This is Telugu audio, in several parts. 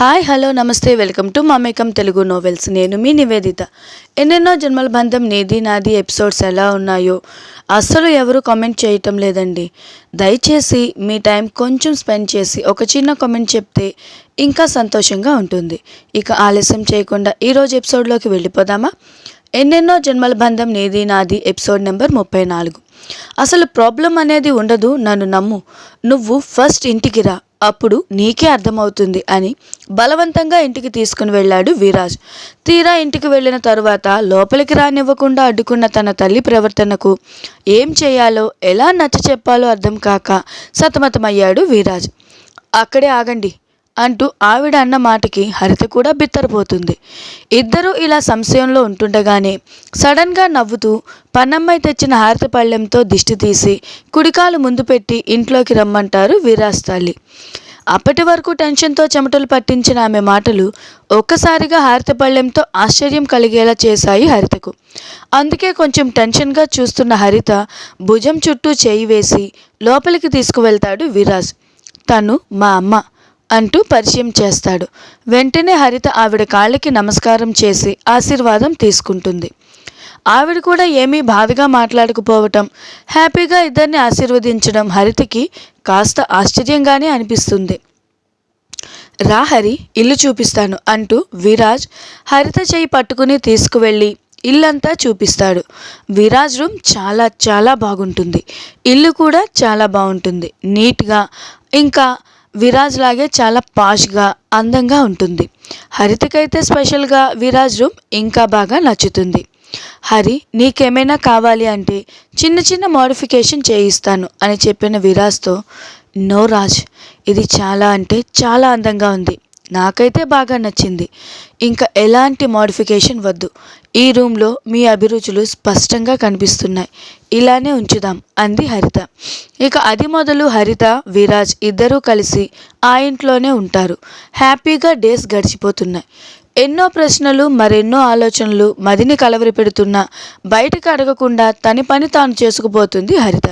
హాయ్ హలో నమస్తే welcome to Mamekam Telugu novels నేను మీ నివేదిత. ఎన్నెన్నో జన్మల బంధం నీది నాది ఎపిసోడ్స్ ఎలా ఉన్నాయో అస్సలు ఎవరు కామెంట్ చేయటం లేదండి. దయచేసి మీ టైం కొంచెం స్పెండ్ చేసి ఒక చిన్న కామెంట్ చెప్తే ఇంకా సంతోషంగా ఉంటుంది. ఇక ఆలస్యం చేయకుండా ఈరోజు ఎపిసోడ్లోకి వెళ్ళిపోదామా? ఎన్నెన్నో జన్మల బంధం నీది నాది ఎపిసోడ్ నెంబర్ ముప్పై నాలుగు. అసలు ప్రాబ్లం అనేది ఉండదు నన్ను నమ్ము. నువ్వు ఫస్ట్ ఇంటికి రా. అప్పుడు నీకే అర్థమవుతుంది అని బలవంతంగా ఇంటికి తీసుకుని వెళ్ళాడు వీరాజ్. తీరా ఇంటికి వెళ్ళిన తరువాత లోపలికి రానివ్వకుండా అడ్డుకున్న తన తల్లి ప్రవర్తనకు ఏం చేయాలో ఎలా నచ్చ చెప్పాలో అర్థం కాక సతమతమయ్యాడు వీరాజ్. అక్కడే ఆగండి అంటూ ఆవిడ అన్న మాటకి హరిత కూడా బిత్తరపోతుంది. ఇద్దరూ ఇలా సంశయంలో ఉంటుండగానే సడన్గా నవ్వుతూ పన్నమ్మాయి తెచ్చిన హారతి పళ్ళెంతో దిష్టి తీసి కుడికాలు ముందు పెట్టి ఇంట్లోకి రమ్మంటారు వీరాస్తాలి తల్లి అప్పటి వరకు టెన్షన్తో చెమటలు పట్టించిన ఆమె మాటలు ఒక్కసారిగా హారతి పళ్ళెంతో ఆశ్చర్యం కలిగేలా చేశాయి హరితకు. అందుకే కొంచెం టెన్షన్గా చూస్తున్న హరిత భుజం చుట్టూ చేయి వేసి లోపలికి తీసుకువెళ్తాడు విరాజ్ తను మా అమ్మ అంటూ పరిచయం చేస్తాడు. వెంటనే హరిత ఆవిడ కాళ్ళకి నమస్కారం చేసి ఆశీర్వాదం తీసుకుంటుంది. ఆవిడ కూడా ఏమీ బాధగా మాట్లాడకపోవటం హ్యాపీగా ఇద్దరిని ఆశీర్వదించడం హరితకి కాస్త ఆశ్చర్యంగానే అనిపిస్తుంది. రా హరి ఇల్లు చూపిస్తాను అంటూ విరాజ్ హరిత చేయి పట్టుకుని తీసుకువెళ్ళి ఇల్లంతా చూపిస్తాడు. విరాజ్ రూమ్ చాలా చాలా బాగుంటుంది. ఇల్లు కూడా చాలా బాగుంటుంది. నీట్గా ఇంకా విరాజ్ లాగే చాలా పాష్గా అందంగా ఉంటుంది. హరితకైతే స్పెషల్గా విరాజ్ రూమ్ ఇంకా బాగా నచ్చుతుంది. హరి నీకేమైనా కావాలి అంటే చిన్న చిన్న మోడిఫికేషన్ చేయిస్తాను అని చెప్పిన విరాజ్తో నో రాజ్ ఇది చాలా అంటే చాలా అందంగా ఉంది. నాకైతే బాగా నచ్చింది. ఇంకా ఎలాంటి మాడిఫికేషన్ వద్దు. ఈ రూమ్లో మీ అభిరుచులు స్పష్టంగా కనిపిస్తున్నాయి. ఇలానే ఉంచుదాం అంది హరిత. ఇక అది మొదలు హరిత విరాజ్ ఇద్దరూ కలిసి ఆ ఇంట్లోనే ఉంటారు. హ్యాపీగా డేస్ గడిచిపోతున్నాయి. ఎన్నో ప్రశ్నలు మరెన్నో ఆలోచనలు మదిని కలవరి పెడుతున్నా బయటకు అడగకుండా తని పని తాను చేసుకుపోతుంది హరిత.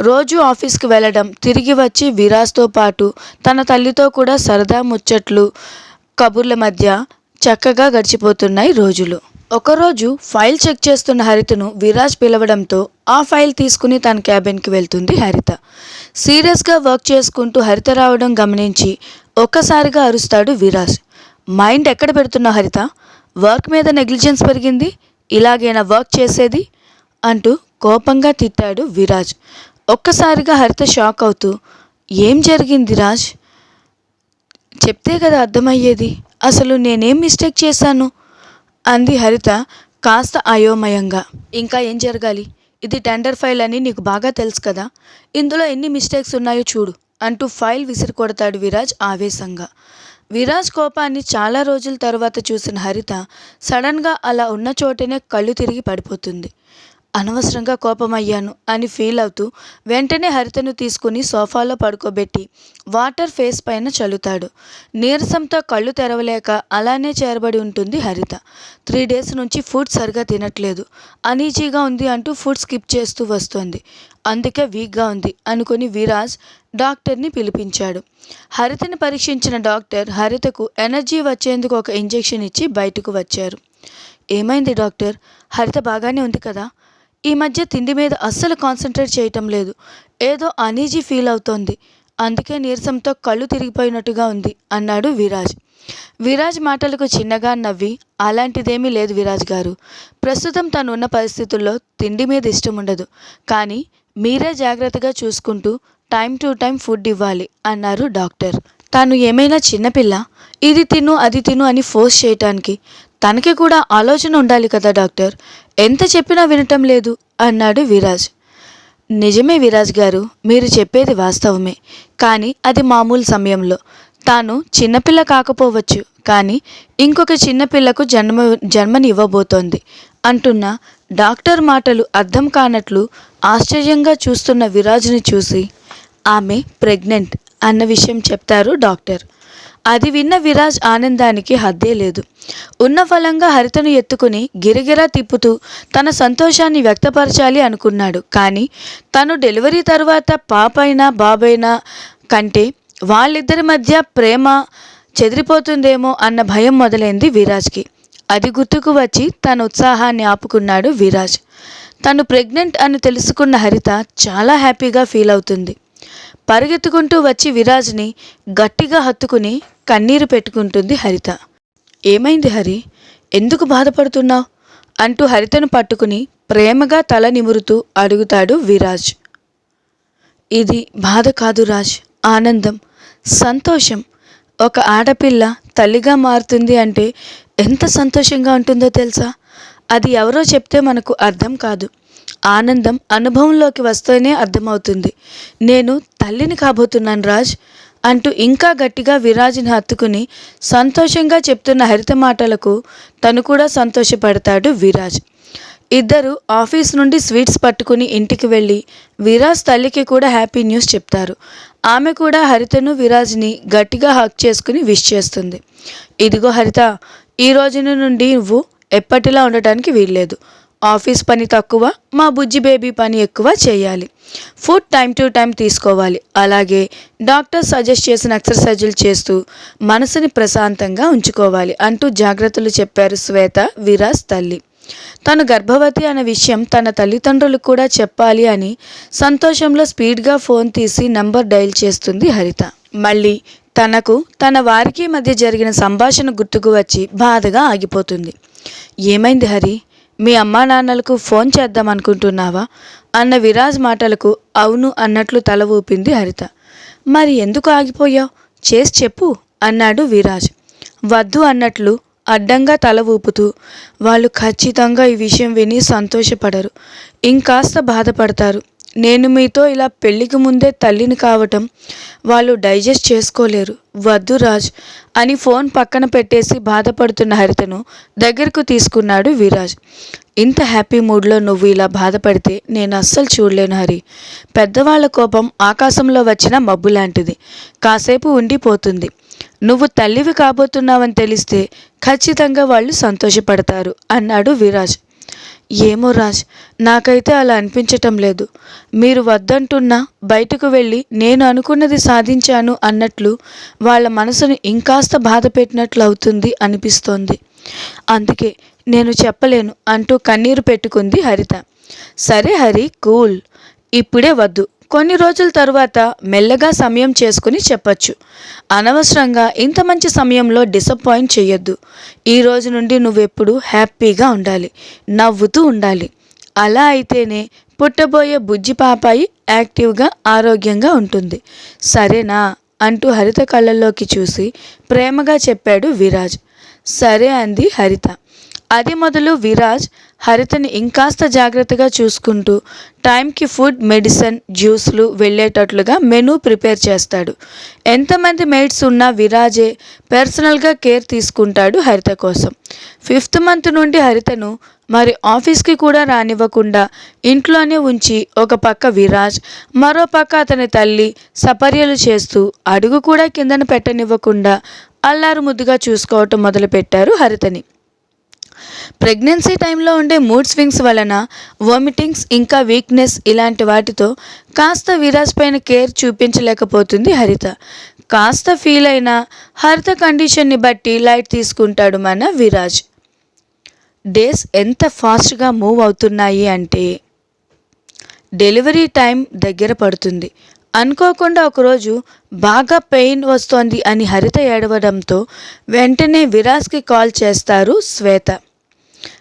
రోజు ఆఫీస్కి వెళ్ళడం తిరిగి వచ్చి విరాజ్తో పాటు తన తల్లితో కూడా సరదా ముచ్చట్లు కబుర్ల మధ్య చక్కగా గడిచిపోతున్నాయి రోజులు. ఒకరోజు ఫైల్ చెక్ చేస్తున్న హరితను విరాజ్ పిలవడంతో ఆ ఫైల్ తీసుకుని తన క్యాబిన్కి వెళ్తుంది హరిత. సీరియస్గా వర్క్ చేసుకుంటూ హరిత రావడం గమనించి ఒక్కసారిగా అరుస్తాడు విరాజ్. మైండ్ ఎక్కడ పెడుతున్నావు హరిత? వర్క్ మీద నెగ్లిజెన్స్ పెరిగింది? ఇలాగైనా వర్క్ చేసేది? అంటూ కోపంగా తిట్టాడు విరాజ్. ఒక్కసారిగా హరిత షాక్ అవుతూ ఏం జరిగింది రాజ్? చెప్తే కదా అర్థమయ్యేది. అసలు నేనేం మిస్టేక్ చేశాను? అంది హరిత కాస్త అయోమయంగా. ఇంకా ఏం జరగాలి? ఇది టెండర్ ఫైల్ అని నీకు బాగా తెలుసు కదా. ఇందులో ఎన్ని మిస్టేక్స్ ఉన్నాయో చూడు అంటూ ఫైల్ విసిరి కొడతాడు విరాజ్ ఆవేశంగా. విరాజ్ కోపాన్ని చాలా రోజుల తర్వాత చూసిన హరిత సడన్గా అలా ఉన్న చోటనే కళ్ళు తిరిగి పడిపోతుంది. అనవసరంగా కోపమయ్యాను అని ఫీల్ అవుతూ వెంటనే హరితను తీసుకుని సోఫాలో పడుకోబెట్టి వాటర్ ఫేస్ పైన చల్లుతాడు. నీరసంతో కళ్ళు తెరవలేక అలానే చేరబడి ఉంటుంది హరిత. త్రీ డేస్ నుంచి ఫుడ్ సరిగా తినట్లేదు. అనీజీగా ఉంది అంటూ ఫుడ్ స్కిప్ చేస్తూ వస్తుంది. అందుకే వీక్గా ఉంది అనుకుని విరాజ్ డాక్టర్ని పిలిపించాడు. హరితని పరీక్షించిన డాక్టర్ హరితకు ఎనర్జీ వచ్చేందుకు ఒక ఇంజెక్షన్ ఇచ్చి బయటకు వచ్చారు. ఏమైంది డాక్టర్? హరిత బాగానే ఉంది కదా? ఈ మధ్య తిండి మీద అస్సలు కాన్సన్ట్రేట్ చేయటం లేదు. ఏదో అనీజీ ఫీల్ అవుతోంది. అందుకే నీరసంతో కళ్ళు తిరిగిపోయినట్టుగా ఉంది అన్నాడు విరాజ్. విరాజ్ మాటలకు చిన్నగా నవ్వి అలాంటిదేమీ లేదు విరాజ్ గారు. ప్రస్తుతం తను ఉన్న పరిస్థితుల్లో తిండి మీద ఇష్టం ఉండదు. కానీ మీరే జాగ్రత్తగా చూసుకుంటూ టైం టు టైం ఫుడ్ ఇవ్వాలి అన్నారు డాక్టర్. తాను ఏమైనా చిన్నపిల్ల ఇది తిను అది తిను అని ఫోర్స్ చేయటానికి తనకి కూడా ఆలోచన ఉండాలి కదా డాక్టర్. ఎంత చెప్పినా వినటం లేదు అన్నాడు విరాజ్. నిజమే విరాజ్ గారు మీరు చెప్పేది వాస్తవమే. కానీ అది మామూలు సమయంలో. తాను చిన్నపిల్ల కాకపోవచ్చు కానీ ఇంకొక చిన్నపిల్లకు జన్మ జన్మనివ్వబోతోంది అంటున్న డాక్టర్ మాటలు అర్థం కానట్లు ఆశ్చర్యంగా చూస్తున్న విరాజ్ని చూసి ఆమె ప్రెగ్నెంట్ అన్న విషయం చెప్తారు డాక్టర్. అది విన్న విరాజ్ ఆనందానికి హద్దే లేదు. ఉన్న ఫలంగా హరితను ఎత్తుకుని గిరగిరా తిప్పుతూ తన సంతోషాన్ని వ్యక్తపరచాలి అనుకున్నాడు. కానీ తను డెలివరీ తర్వాత పాపైనా బాబైనా కంటే వాళ్ళిద్దరి మధ్య ప్రేమ చెదిరిపోతుందేమో అన్న భయం మొదలైంది విరాజ్కి. అది గుర్తుకు వచ్చి తన ఉత్సాహాన్ని ఆపుకున్నాడు విరాజ్. తను ప్రెగ్నెంట్ అని తెలుసుకున్న హరిత చాలా హ్యాపీగా ఫీల్ అవుతుంది. పరిగెత్తుకుంటూ వచ్చి విరాజ్ని గట్టిగా హత్తుకుని కన్నీరు పెట్టుకుంటుంది హరిత. ఏమైంది హరి? ఎందుకు బాధపడుతున్నావు అంటూ హరితను పట్టుకుని ప్రేమగా తల నిమురుతూ అడుగుతాడు విరాజ్. ఇది బాధ కాదు రాజ్ ఆనందం సంతోషం. ఒక ఆడపిల్ల తల్లిగా మారుతుంది అంటే ఎంత సంతోషంగా ఉంటుందో తెలుసా? అది ఎవరో చెప్తే మనకు అర్థం కాదు. ఆనందం అనుభవంలోకి వస్తేనే అర్థమవుతుంది. నేను తల్లిని కాబోతున్నాను రాజ్ అంటూ ఇంకా గట్టిగా విరాజ్ని హత్తుకుని సంతోషంగా చెప్తున్న హరిత మాటలకు తను కూడా సంతోషపడతాడు విరాజ్. ఇద్దరు ఆఫీస్ నుండి స్వీట్స్ పట్టుకుని ఇంటికి వెళ్ళి విరాజ్ తల్లికి కూడా హ్యాపీ న్యూస్ చెప్తారు. ఆమె కూడా హరితను విరాజ్ని గట్టిగా హక్ చేసుకుని విష్ చేస్తుంది. ఇదిగో హరిత ఈ రోజున నుండి నువ్వు ఎప్పటిలా ఉండటానికి వీల్లేదు. ఆఫీస్ పని తక్కువ మా బుజ్జి బేబీ పని ఎక్కువ చేయాలి. ఫుడ్ టైం టు టైం తీసుకోవాలి. అలాగే డాక్టర్ సజెస్ట్ చేసిన ఎక్సర్సైజులు చేస్తూ మనసుని ప్రశాంతంగా ఉంచుకోవాలి అంటూ జాగ్రత్తలు చెప్పారు శ్వేత విరాజ్ తల్లి. తను గర్భవతి అనే విషయం తన తల్లిదండ్రులు కూడా చెప్పాలి అని సంతోషంలో స్పీడ్గా ఫోన్ తీసి నంబర్ డయల్ చేస్తుంది హరిత. మళ్ళీ తనకు తన వారికి మధ్య జరిగిన సంభాషణ గుర్తుకు వచ్చి బాధగా ఆగిపోతుంది. ఏమైంది హరి? మీ అమ్మా నాన్నలకు ఫోన్ చేద్దాం అనుకుంటున్నావా? అన్న విరాజ్ మాటలకు అవును అన్నట్లు తల ఊపింది హరిత. మరి ఎందుకు ఆగిపోయావు? చేసి చెప్పు అన్నాడు విరాజ్. వద్దు అన్నట్లు అడ్డంగా తల ఊపుతూ వాళ్ళు ఖచ్చితంగా ఈ విషయం విని సంతోషపడరు. ఇంకాస్త బాధపడతారు. నేను మీతో ఇలా పెళ్ళికి ముందే తల్లిని కావటం వాళ్ళు డైజెస్ట్ చేసుకోలేరు. వద్దు రాజ్ అని ఫోన్ పక్కన పెట్టేసి బాధపడుతున్న హరితను దగ్గరకు తీసుకున్నాడు విరాజ్. ఇంత హ్యాపీ మూడ్లో నువ్వు ఇలా బాధపడితే నేను అస్సలు చూడలేను హరి. పెద్దవాళ్ళ కోపం ఆకాశంలో వచ్చిన మబ్బు లాంటిది. కాసేపు ఉండిపోతుంది. నువ్వు తల్లివి కాబోతున్నావని తెలిస్తే ఖచ్చితంగా వాళ్ళు సంతోషపడతారు అన్నాడు విరాజ్. ఏమో రాజ్ నాకైతే అలా అనిపించటం లేదు. మీరు వద్దంటున్నా బయటకు వెళ్ళి నేను అనుకున్నది సాధించాను అన్నట్లు వాళ్ళ మనసును ఇంకాస్త బాధ పెట్టినట్లు అవుతుంది అనిపిస్తోంది. అందుకే నేను చెప్పలేను అంటూ కన్నీరు పెట్టుకుంది హరిత. సరే హరి కూల్. ఇప్పుడే వద్దు. కొన్ని రోజుల తర్వాత మెల్లగా సమయం చేసుకుని చెప్పచ్చు. అనవసరంగా ఇంత మంచి సమయంలో డిసప్పాయింట్ చేయొద్దు ఈ రోజు నుండి నువ్వెప్పుడు హ్యాపీగా ఉండాలి. నవ్వుతూ ఉండాలి. అలా అయితేనే పుట్టబోయే బుజ్జి పాపాయి యాక్టివ్గా ఆరోగ్యంగా ఉంటుంది. సరేనా? అంటూ హరిత కళ్ళల్లోకి చూసి ప్రేమగా చెప్పాడు విరాజ్. సరే అంది హరిత. అది మొదలు విరాజ్ హరితని ఇంకాస్త జాగ్రత్తగా చూసుకుంటూ టైంకి ఫుడ్ మెడిసిన్ జ్యూస్లు వెళ్ళేటట్లుగా మెనూ ప్రిపేర్ చేస్తాడు. ఎంతమంది మెయిట్స్ ఉన్నా విరాజే పర్సనల్గా కేర్ తీసుకుంటాడు హరిత కోసం. ఫిఫ్త్ మంత్ నుండి హరితను మరి ఆఫీస్కి కూడా రానివ్వకుండా ఇంట్లోనే ఉంచి ఒక పక్క విరాజ్ మరో పక్క అతని తల్లి సపర్యలు చేస్తూ అడుగు కూడా కిందన పెట్టనివ్వకుండా అల్లారు ముద్దుగా చూసుకోవటం మొదలుపెట్టారు హరితని. ప్రెగ్నెన్సీ టైంలో ఉండే మూడ్ స్వింగ్స్ వలన వామిటింగ్స్ ఇంకా వీక్నెస్ ఇలాంటి వాటితో కాస్త విరాజ్ పైన కేర్ చూపించలేకపోతుంది హరిత. కాస్త ఫీల్ అయిన హరిత కండిషన్ని బట్టి లైట్ తీసుకుంటాడు మన విరాజ్. డేస్ ఎంత ఫాస్ట్గా మూవ్ అవుతున్నాయి అంటే డెలివరీ టైం దగ్గర పడుతుంది. అనుకోకుండా ఒకరోజు బాగా పెయిన్ వస్తోంది అని హరిత ఏడవడంతో వెంటనే విరాజ్కి కాల్ చేస్తారు శ్వేత.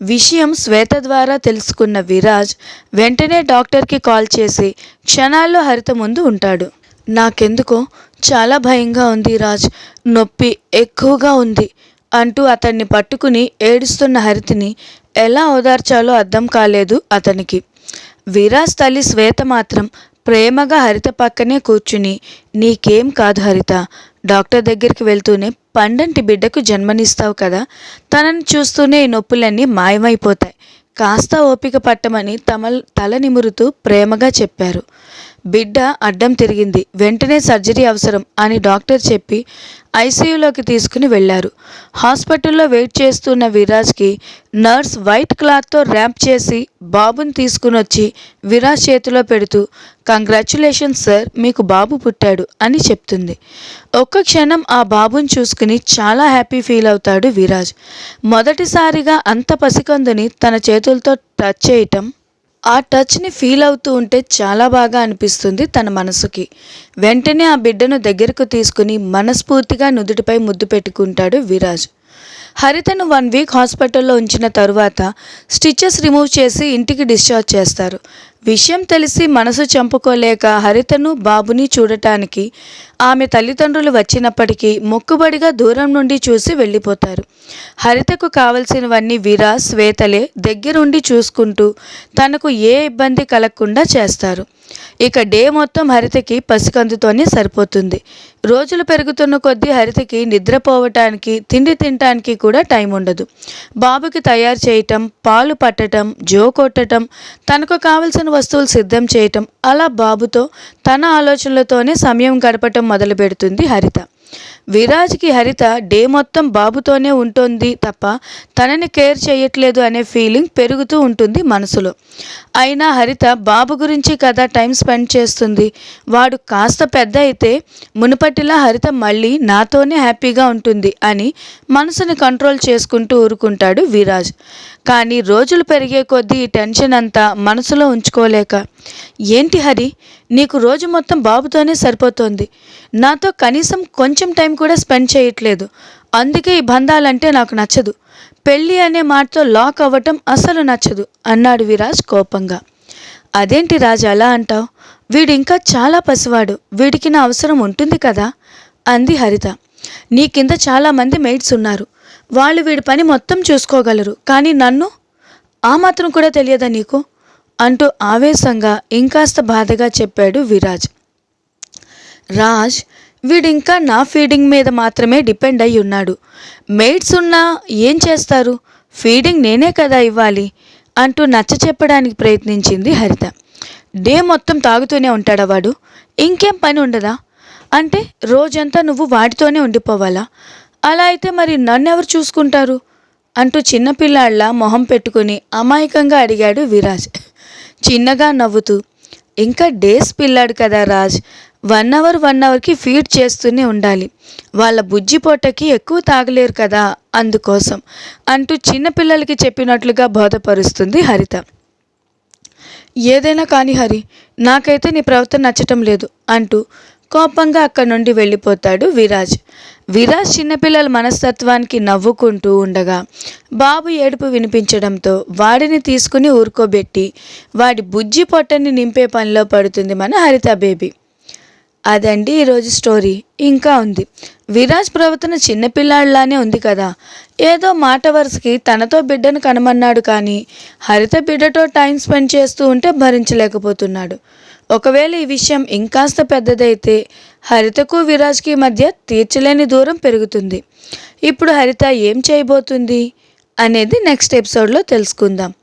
విషయం శ్వేత ద్వారా తెలుసుకున్న విరాజ్ వెంటనే డాక్టర్కి కాల్ చేసి క్షణాల్లో హరిత ముందు ఉంటాడు. నాకెందుకో? చాలా భయంగా ఉంది రాజ్. నొప్పి ఎక్కువగా ఉంది అంటూ అతన్ని పట్టుకుని ఏడుస్తున్న హరితిని ఎలా ఓదార్చాలో అర్థం కాలేదు అతనికి. విరాజ్ తల్లి శ్వేత మాత్రం ప్రేమగా హరిత పక్కనే కూర్చుని నీకేం కాదు హరిత డాక్టర్ దగ్గరికి వెళ్తూనే పండంటి బిడ్డకు జన్మనిస్తావు కదా తనని చూస్తూనే ఈ నొప్పులన్నీ మాయమైపోతాయి. కాస్త ఓపిక పట్టమని తమ తల నిమురుతూ ప్రేమగా చెప్పారు. బిడ్డ అడ్డం తిరిగింది. వెంటనే సర్జరీ అవసరం అని డాక్టర్ చెప్పి ఐసీయూలోకి తీసుకుని వెళ్ళారు హాస్పిటల్లో వెయిట్ చేస్తున్న విరాజ్కి నర్స్ వైట్ క్లాత్తో ర్యాంప్ చేసి బాబుని తీసుకుని వచ్చి విరాజ్ చేతిలో పెడుతూ కంగ్రాచులేషన్స్ సార్ మీకు బాబు పుట్టాడు అని చెప్తుంది. ఒక్క క్షణం ఆ బాబుని చూసుకుని చాలా హ్యాపీ ఫీల్ అవుతాడు విరాజ్. మొదటిసారిగా అంత పసికందుని తన చేతులతో టచ్ చేయటం ఆ టచ్ని ఫీల్ అవుతూ ఉంటే చాలా బాగా అనిపిస్తుంది తన మనసుకి. వెంటనే ఆ బిడ్డను దగ్గరకు తీసుకుని మనస్ఫూర్తిగా నుదుటిపై ముద్దు పెట్టుకుంటాడు విరాజ్. హరితను వన్ వీక్ హాస్పిటల్లో ఉంచిన తరువాత స్టిచెస్ రిమూవ్ చేసి ఇంటికి డిశ్చార్జ్ చేస్తారు. విషయం తెలిసి మనసు చంపుకోలేక హరితను బాబుని చూడటానికి ఆమె తల్లిదండ్రులు వచ్చినప్పటికీ మొక్కుబడిగా దూరం నుండి చూసి వెళ్ళిపోతారు. హరితకు కావలసినవన్నీ వీరా శ్వేతలే దగ్గరుండి చూసుకుంటూ తనకు ఏ ఇబ్బంది కలగకుండా చేస్తారు. ఇక డే మొత్తం హరితకి పసికందుతోనే సరిపోతుంది. రోజులు పెరుగుతున్న కొద్దీ హరితకి నిద్రపోవటానికి తిండి తినటానికి కూడా టైం ఉండదు. బాబుకి తయారు చేయటం పాలు పట్టటం జో కొట్టడం తనకు కావలసిన వస్తువులు సిద్ధం చేయటం అలా బాబుతో తన ఆలోచనలతోనే సమయం గడపటం మొదలు పెడుతుంది హరిత. విరాజ్కి హరిత డే మొత్తం బాబుతోనే ఉంటుంది తప్ప తనని కేర్ చేయట్లేదు అనే ఫీలింగ్ పెరుగుతూ ఉంటుంది మనసులో. అయినా హరిత బాబు గురించి కదా టైం స్పెండ్ చేస్తుంది. వాడు కాస్త పెద్ద అయితే మునుపటిలా హరిత మళ్ళీ నాతోనే హ్యాపీగా ఉంటుంది అని మనసుని కంట్రోల్ చేసుకుంటూ ఊరుకుంటాడు విరాజ్. కానీ రోజులు పెరిగే కొద్దీ ఈ టెన్షన్ అంతా మనసులో ఉంచుకోలేక ఏంటి హరి నీకు రోజు మొత్తం బాబుతోనే సరిపోతోంది. నాతో కనీసం కొంచెం టైం కూడా స్పెండ్ చేయట్లేదు. అందుకే ఈ బంధాలంటే నాకు నచ్చదు. పెళ్ళి అనే మాటతో లాక్ అవ్వటం అసలు నచ్చదు అన్నాడు విరాజ్ కోపంగా. అదేంటి రాజు అలా అంటావు? వీడు ఇంకా చాలా పసివాడు. వీడికి నా అవసరం ఉంటుంది కదా? అంది హరిత. నీ కింద చాలామంది మెయిడ్స్ ఉన్నారు. వాళ్ళు వీడి పని మొత్తం చూసుకోగలరు. కానీ నన్ను? ఆ మాత్రం కూడా తెలియదా నీకు? అంటూ ఆవేశంగా ఇంకాస్త బాధగా చెప్పాడు విరాజ్. రాజ్ వీడింకా నా ఫీడింగ్ మీద మాత్రమే డిపెండ్ అయి ఉన్నాడు. మెయిడ్స్ ఉన్నా ఏం చేస్తారు? ఫీడింగ్ నేనే కదా ఇవ్వాలి అంటూ నచ్చ చెప్పడానికి ప్రయత్నించింది హరిత. డే మొత్తం తాగుతూనే ఉంటాడా వాడు? ఇంకేం పని ఉండదా? అంటే రోజంతా నువ్వు వాడితోనే ఉండిపోవాలా? అలా అయితే మరి నన్నెవరు చూసుకుంటారు? అంటూ చిన్నపిల్లాళ్ళ మొహం పెట్టుకుని అమాయకంగా అడిగాడు విరాజ్. చిన్నగా నవ్వుతూ ఇంకా డేస్ పిల్లాడు కదా రాజ్. వన్ అవర్ వన్ అవర్కి ఫీడ్ చేస్తూనే ఉండాలి. వాళ్ళ బుజ్జి పొట్టకి ఎక్కువ తాగలేరు కదా అందుకోసం అంటూ చిన్నపిల్లలకి చెప్పినట్లుగా బోధపరుస్తుంది హరిత. ఏదైనా కానీ హరి నాకైతే నీ ప్రవర్తన నచ్చటం లేదు అంటూ కోపంగా అక్కడి నుండి వెళ్ళిపోతాడు విరాజ్. విరాజ్ చిన్నపిల్లల మనస్తత్వానికి నవ్వుకుంటూ ఉండగా బాబు ఏడుపు వినిపించడంతో వాడిని తీసుకుని ఊరుకోబెట్టి వాడి బుజ్జి పొట్టని నింపే పనిలో పడుతుంది మన హరిత బేబీ. అదండి ఈరోజు స్టోరీ. ఇంకా ఉంది. విరాజ్ ప్రవర్తన చిన్నపిల్లాడిలానే ఉంది కదా. ఏదో మాట వరుసకి తనతో బిడ్డను కనమన్నాడు కానీ హరిత బిడ్డతో టైం స్పెండ్ చేస్తూ ఉంటే భరించలేకపోతున్నాడు. ఒకవేళ ఈ విషయం ఇంకాస్త పెద్దదైతే హరితకు విరాజ్కి మధ్య తీర్చలేని దూరం పెరుగుతుంది. ఇప్పుడు హరిత ఏం చేయబోతుంది అనేది నెక్స్ట్ ఎపిసోడ్లో తెలుసుకుందాం.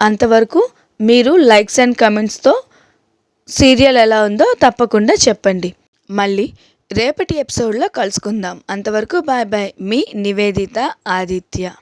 అంతవరకు మీరు లైక్స్ అండ్ కమెంట్స్తో సీరియల్ ఎలా ఉందో తప్పకుండా చెప్పండి. మళ్ళీ రేపటి ఎపిసోడ్లో కలుసుకుందాం. అంతవరకు బాయ్ బాయ్. మీ నివేదిత ఆదిత్య.